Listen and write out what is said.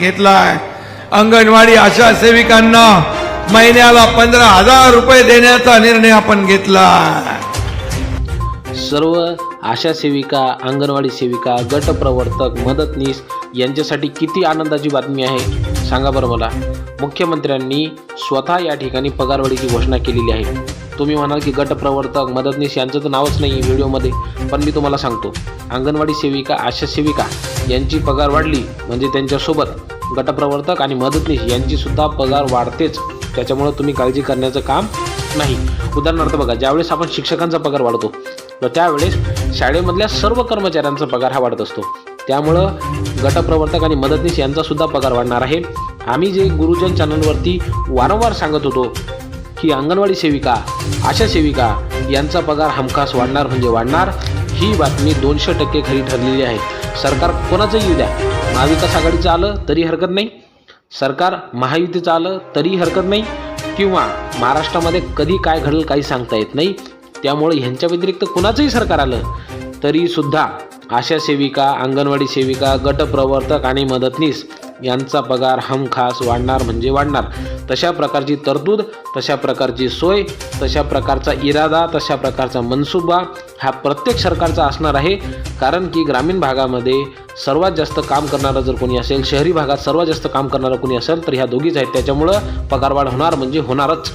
घेतलाय. अंगणवाडी आशा सेविकांना महिन्याला पंधरा हजार रुपये देण्याचा निर्णय आपण घेतला सर्व आशा सेविका अंगणवाडी सेविका गटप्रवर्तक मदतनीस यांच्यासाठी किती आनंदाची बातमी आहे सांगा बरं मला. मुख्यमंत्र्यांनी स्वतः या ठिकाणी पगारवाढीची घोषणा केलेली आहे. तुम्ही म्हणाल की गटप्रवर्तक मदतनीस यांचं तर नावच नाही व्हिडिओमध्ये पण मी तुम्हाला सांगतो अंगणवाडी सेविका आशा सेविका यांची पगार वाढली म्हणजे त्यांच्यासोबत गटप्रवर्तक आणि मदतनीस यांचीसुद्धा पगार वाढतेच. त्याच्यामुळं तुम्ही काळजी करण्याचं काम नाही. उदाहरणार्थ बघा ज्यावेळेस आपण शिक्षकांचा पगार वाढतो तर त्यावेळेस शाळेमधल्या सर्व कर्मचाऱ्यांचा पगार हा वाढत असतो. त्यामुळं गटप्रवर्तक आणि मदतनीस यांचासुद्धा पगार वाढणार आहे. आम्ही जे गुरुजन चॅनलवरती वारंवार सांगत होतो की अंगणवाडी सेविका आशा सेविका यांचा पगार हमखास वाढणार म्हणजे वाढणार ही बातमी दोनशे टक्के खरी ठरलेली आहे. सरकार कोणाचंही येऊ द्या. महाविकास आघाडीचं आलं तरी हरकत नाही. सरकार महायुतीचं आलं तरी हरकत नाही. किंवा महाराष्ट्रामध्ये कधी काय घडेल काही सांगता येत नाही. त्यामुळे ह्यांच्या व्यतिरिक्त कुणाचंही सरकार आलं तरीसुद्धा आशा सेविका अंगणवाडी सेविका गटप्रवर्तक आणि मदतनीस यांचा पगार हमखास वाढणार म्हणजे वाढणार. तशा प्रकारची तरतूद तशा प्रकारची सोय तशा प्रकारचा इरादा तशा प्रकारचा मनसुबा हा प्रत्येक सरकारचा असणार आहे. कारण की ग्रामीण भागामध्ये सर्वात जास्त काम करणारं जर कोणी असेल शहरी भागात सर्वात जास्त काम करणारं कोणी असेल तर ह्या दोघीच आहेत. त्याच्यामुळं पगारवाढ होणार म्हणजे होणारच.